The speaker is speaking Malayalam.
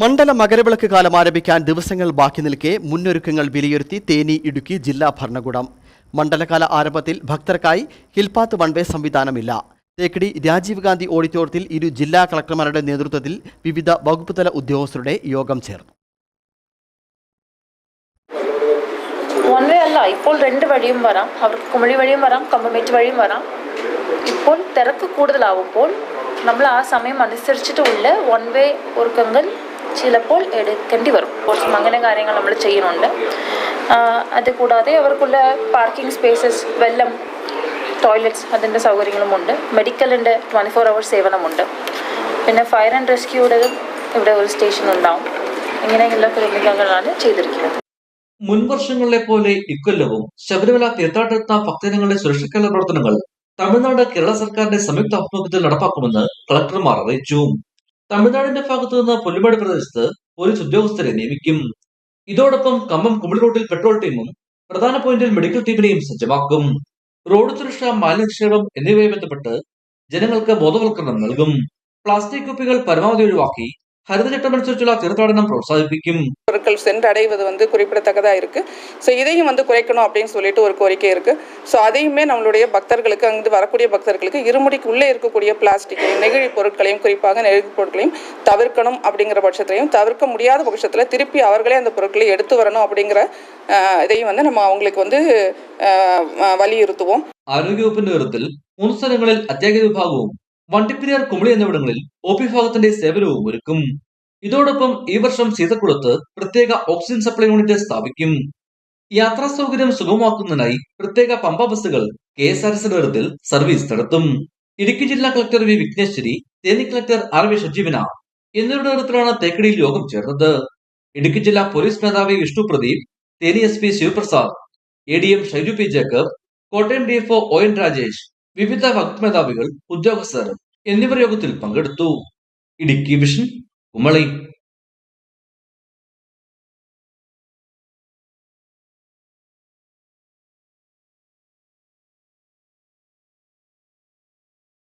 മണ്ഡല മകരവിളക്ക് കാലം ആരംഭിക്കാൻ ദിവസങ്ങൾ ബാക്കി നിൽക്കെ മുന്നൊരുക്കങ്ങൾ വിലയിരുത്തി തേനി ഇടുക്കി ജില്ലാ ഭരണകൂടം. മണ്ഡലകാല ആരംഭത്തിൽ ഭക്തർക്കായി ഹിൽപാത്ത് വൺവേ സംവിധാനമില്ല. തേക്കടി രാജീവ് ഗാന്ധി ഓഡിറ്റോറിയത്തിൽ ഇരു ജില്ലാ കളക്ടർമാരുടെ നേതൃത്വത്തിൽ വിവിധ വകുപ്പ് തല ഉദ്യോഗസ്ഥരുടെ യോഗം ചേർന്നു. വൺവേ അല്ല ഇപ്പോൾ രണ്ട് വഴിയും വരാം. അവർക്ക് കുമളി വഴിയും വരാം കമ്പമേറ്റ് വഴിയും വരാം. ഇപ്പോൾ തിരക്ക് കൂടുതലാവുമ്പോൾ നമ്മൾ ആ സമയം അനുസരിച്ചിട്ടുള്ള വൺ വേ ഒരുക്കങ്ങൾ ചിലപ്പോൾ എടുക്കേണ്ടി വരും. കുറച്ചും അങ്ങനെ കാര്യങ്ങൾ നമ്മൾ ചെയ്യുന്നുണ്ട്. അത് കൂടാതെ അവർക്കുള്ള പാർക്കിംഗ് സ്പേസസ് വെള്ളം ടോയ്ലറ്റ്സ് അതിന്റെ സൗകര്യങ്ങളുമുണ്ട്. മെഡിക്കലിന്റെ ട്വന്റി ഫോർ അവേഴ്സ് സേവനമുണ്ട്. പിന്നെ ഫയർ ആൻഡ് റെസ്ക്യൂടെ ഇവിടെ ഒരു സ്റ്റേഷൻ ഉണ്ടാവും. ഇങ്ങനെയുള്ള ക്രമീകരണങ്ങളാണ് ചെയ്തിരിക്കുന്നത്. മുൻ വർഷങ്ങളിലെ പോലെ ഇക്കൊല്ലവും ശബരിമല തീർത്ഥാടന ഭക്തജനങ്ങളുടെ സുരക്ഷയ്ക്കുള്ള പ്രവർത്തനങ്ങൾ തമിഴ്നാട് കേരള സർക്കാരിന്റെ സംയുക്ത ആഭിമുഖ്യത്തിൽ നടപ്പാക്കുമെന്ന് കളക്ടർമാർ അറിയിച്ചു. തമിഴ്നാടിന്റെ ഭാഗത്തു നിന്ന് പുല്ലുമേട് പ്രദേശത്ത് പോലീസ് ഉദ്യോഗസ്ഥരെ നിയമിക്കും. ഇതോടൊപ്പം കമ്പം കുമിളി റോഡിൽ പെട്രോൾ ടീമും പ്രധാന പോയിന്റിൽ മെഡിക്കൽ ടീമിനെയും സജ്ജമാക്കും. റോഡ് സുരക്ഷ മാലിന്യക്ഷേപം എന്നിവയെ ബന്ധപ്പെട്ട് ജനങ്ങൾക്ക് ബോധവൽക്കരണം നൽകും. പ്ലാസ്റ്റിക് കുപ്പികൾ പരമാവധി ഒഴിവാക്കി ഹരിതചട്ടമനുസരിച്ചുള്ള തീർത്ഥാടനം പ്രോത്സാഹിപ്പിക്കും பொருட்கள் சென்றடைவது வந்து குறிப்பிடத்தக்கதாக இருக்குது ஸோ இதையும் வந்து குறைக்கணும் அப்படின்னு சொல்லிட்டு ஒரு கோரிக்கை இருக்குது ஸோ அதையுமே நம்மளுடைய பக்தர்களுக்கு அங்கிருந்து வரக்கூடிய பக்தர்களுக்கு இருமுடிக்கு உள்ளே இருக்கக்கூடிய பிளாஸ்டிக்கையும் நெகிழி பொருட்களையும் குறிப்பாக நெகிழி பொருட்களையும் தவிர்க்கணும் அப்படிங்கிற பட்சத்திலையும் தவிர்க்க முடியாத பட்சத்தில் திருப்பி அவர்களே அந்த பொருட்களை எடுத்து வரணும் அப்படிங்கிற அஹ், இதையும் வந்து நம்ம அவங்களுக்கு வந்து அஹ், அஹ், வலியுறுத்துவோம் ആരോഗ്യവകുപ്പിന്റെ നേതൃത്വത്തിൽ മൂന്ന് സ്ഥലങ്ങളിൽ അത്യാഹിത വിഭാഗവും വണ്ടിപ്പെരിയാർ കുമളി എന്നിവിടങ്ങളിൽ ഒ പി വിഭാഗത്തിന്റെ സേവനവും ഒരുക്കും. ഇതോടൊപ്പം ഈ വർഷം സീതക്കുളത്ത് പ്രത്യേക ഓക്സിജൻ സപ്ലൈ യൂണിറ്റ് സ്ഥാപിക്കും. യാത്രാ സൗകര്യം സുഗമമാക്കുന്നതിനായി പ്രത്യേക പമ്പ ബസ്സുകൾ കെ എസ് ആർ എസ് നേതൃത്വത്തിൽ സർവീസ് നടത്തും. ഇടുക്കി ജില്ലാ collector V Vighneshwari Theni collector R V ഷജീവന എന്നിവരുടെ നേതൃത്വത്തിലാണ് തേക്കടിയിൽ യോഗം ചേർന്നത്. ഇടുക്കി ജില്ലാ പോലീസ് മേധാവി Vishnu Pradeep Theni S P Sivaprasad A D M Shaiju P Jacob Kottayam D F O N Rajesh വിവിധ വകുപ്പ് ഉദ്യോഗസ്ഥർ എന്നിവർ യോഗത്തിൽ പങ്കെടുത്തു. ഇടുക്കി വിഷൻ കുമളി.